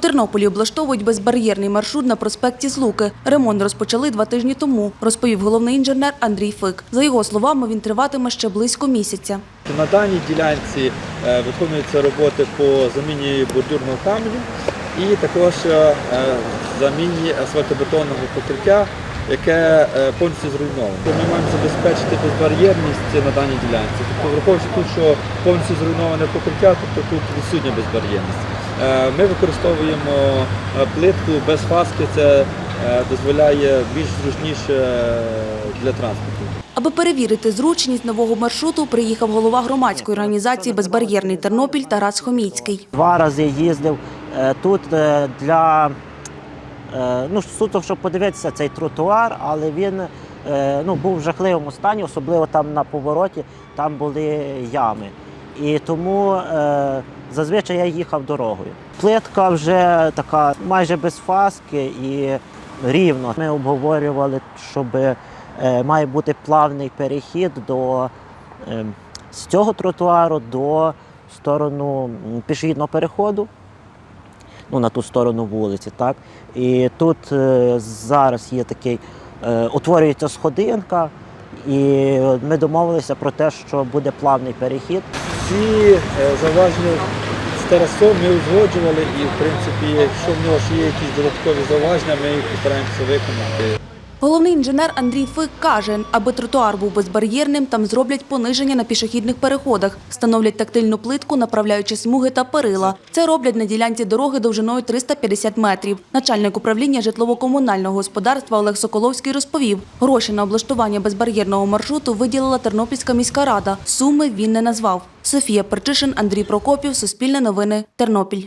Тернополі облаштовують безбар'єрний маршрут на проспекті Злуки. Ремонт розпочали два тижні тому, розповів головний інженер Андрій Фик. За його словами, він триватиме ще близько місяця. На даній ділянці е, виконуються роботи по заміні бордюрного каменю і також е, заміні асфальтобетонного покриття, яке е, повністю зруйноване. Ми маємо забезпечити безбар'єрність на даній ділянці. Тобто, враховуючи тут, що повністю зруйноване покриття, тобто тут відсутня безбар'єрність. Е, Ми використовуємо е, плитку без фаски, це дозволяє більш зручніше для транспорту. Аби перевірити зручність нового маршруту, приїхав голова громадської організації Безбар'єрний Тернопіль Тарас Хоміцький. Два рази їздив тут для ну, суто, щоб подивитися цей тротуар, але він е, ну, був в жахливому стані, особливо там на повороті, там були ями. І тому е, зазвичай я їхав дорогою. Плитка вже така майже без фаски і рівно. Ми обговорювали, щоб е, має бути плавний перехід до е, з цього тротуару до сторону пішохідного переходу, ну, на ту сторону вулиці. Так? І тут е, зараз є такий, е, утворюється сходинка, і ми домовилися про те, що буде плавний перехід. Ці заважні зауваження з Тарасом ми узгоджували і, в принципі, якщо в нього ще є якісь додаткові зауваження, ми їх постараємося виконати. Головний інженер Андрій Фик каже, аби тротуар був безбар'єрним, там зроблять пониження на пішохідних переходах, встановлять тактильну плитку, направляючи смуги та перила. Це роблять на ділянці дороги довжиною 350 метрів. Начальник управління житлово-комунального господарства Олег Соколовський розповів, гроші на облаштування безбар'єрного маршруту виділила Тернопільська міська рада. Суми він не назвав. Софія Перчишин, Андрій Прокопів, Суспільне новини, Тернопіль.